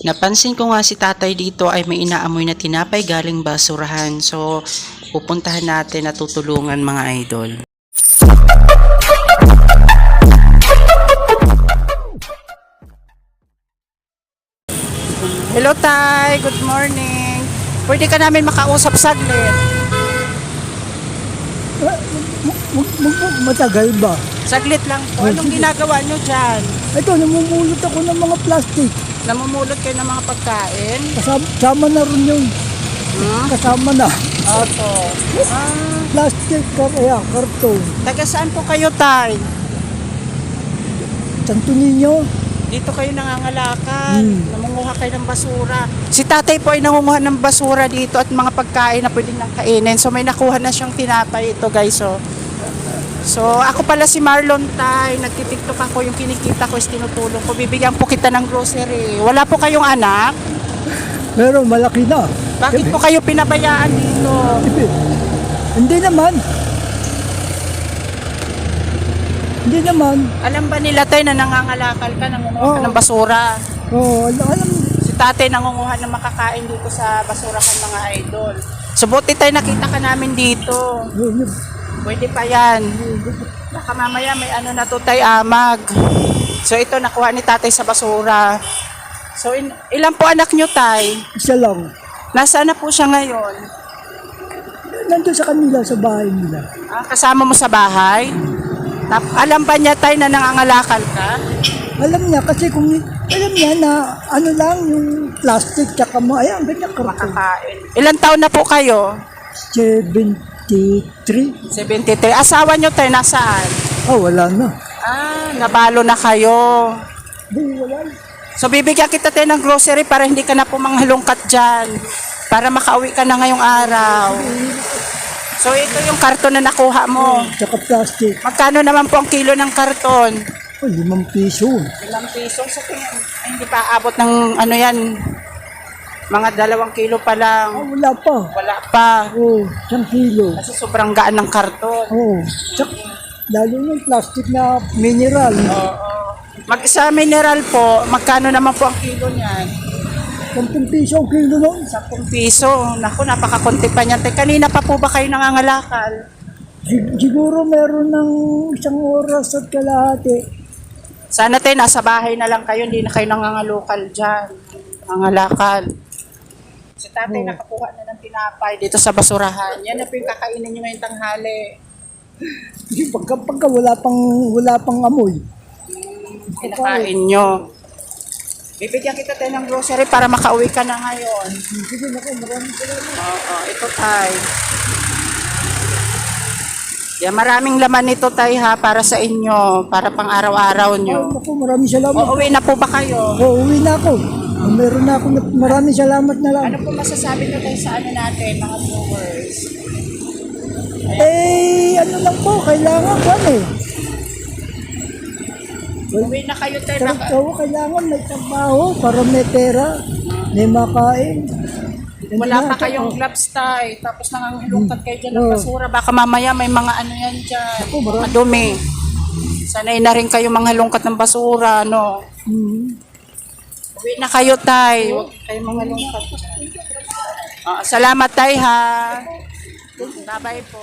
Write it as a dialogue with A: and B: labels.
A: Napansin ko nga si tatay dito ay may inaamoy na tinapay galing basurahan. So, pupuntahan natin at tutulungan mga idol. Hello tay, good morning. Pwede ka namin makausap saglit.
B: Matagal ba?
A: Saglit lang po. Anong ginagawa nyo dyan?
B: Ito, namumulot ako ng mga plastic.
A: Namumulot kayo ng mga pagkain?
B: Kasama, kasama na rin yun.
A: Hmm?
B: Kasama na.
A: Opo. Ah,
B: Plastic, kar ayan, karton.
A: taga saan po kayo, tay?
B: Santo Niño.
A: Dito kayo nangangalakal.
B: Hmm.
A: Namunguha kayo ng basura. Si tatay po ay nangunguha ng basura dito at mga pagkain na pwedeng nang kainin. So may nakuha na siyang tinapay ito guys. So, so ako pala si Marlon Tay. Nagtitiktok ako yung kinikita ko is tinutulong ko. Bibigyan po kita ng grocery. Wala po kayong anak?
B: Pero malaki na.
A: Bakit po kayo pinabayaan dito?
B: Hindi naman. Hindi naman.
A: Alam ba nila tay na nangangalakal ka, nangunguha ka
B: Oo.
A: ng basura?
B: Oo, alam, alam.
A: Si tatay nangunguha ng makakain dito sa basurahan mga idol. So buti tayo nakita ka namin dito. Pwede pa yan. Baka mamaya may ano na to tay amag. So ito nakuha ni tatay sa basura. So in, ilan po anak nyo tay?
B: Isa lang.
A: Nasaan na po siya ngayon?
B: Nandun sa kanila, sa bahay nila.
A: Ah, kasama mo sa bahay? Tap- alam ba niya tay na nangangalakal ka?
B: Alam niya kasi kung alam niya na ano lang yung plastic tsaka mo, ayan, ganyan karton.
A: Makakain. Ilan taon na po kayo?
B: 73.
A: 73. Asawa nyo tayo nasaan?
B: Oh, wala na.
A: Ah, nabalo na kayo.
B: Hindi, wala.
A: So bibigyan kita tayo ng grocery para hindi ka na pumanghalungkat dyan. Para makauwi ka na ngayong araw. So ito yung karton na nakuha mo.
B: Tsaka plastic.
A: Magkano naman po ang kilo ng karton?
B: Oh, limang piso.
A: Ilang piso sa tingin. Ay, hindi pa abot ng ano yan. Mga dalawang kilo pa
B: Ah,
A: lang.
B: wala pa.
A: Wala pa.
B: Oh, isang kilo.
A: Kasi sobrang gaan ng karton.
B: Oh, tsaka, lalo yung plastic na mineral.
A: Oo. Mag-isa mineral po, magkano naman po ang kilo niyan?
B: 10 piso ang kilo nun.
A: 10 piso. Naku, napakakunti pa niyan. Te, Kanina pa po ba kayo nangangalakal?
B: Sig- siguro meron ng isang oras at kalahati.
A: Sana tayo nasa bahay na lang kayo, hindi na kayo nangangalukal dyan. Nangangalakal. Si tatay
B: Oo.
A: nakakuha na ng tinapay dito sa basurahan. Yan na po yung kakainin niyo ngayong tanghali.
B: Kasi pagka, pagka wala pang, wala pang amoy.
A: Kinakain nyo. Bibigyan kita tayo ng grocery para makauwi ka na ngayon.
B: Sige na maraming salamat.
A: Oo, ito tay. Yan, maraming laman nito tay ha, para sa inyo, para pang araw-araw nyo.
B: naku, maraming salamat.
A: Uuwi na po ba kayo?
B: Oh, uwi na ako. Meron na ako. na- Maraming salamat na lang.
A: Ano po masasabi nyo tayo sa ano natin, mga viewers?
B: Eh, ano lang po, kailangan ko eh.
A: Uwi na kayo tayo. Naka,
B: ikaw, kailangan may trabaho para may pera, may makain.
A: wala pa kayong gloves tay. Tapos nangangilungkat kayo dyan ng basura. Baka mamaya may mga ano yan dyan.
B: Ako, marami.
A: Madumi. Sanay na rin kayo mga lungkat ng basura, no?
B: Hmm.
A: Uwi na kayo, tay. Huwag kayo mga lungkat. Ah, salamat, tay, ha. Bye-bye po.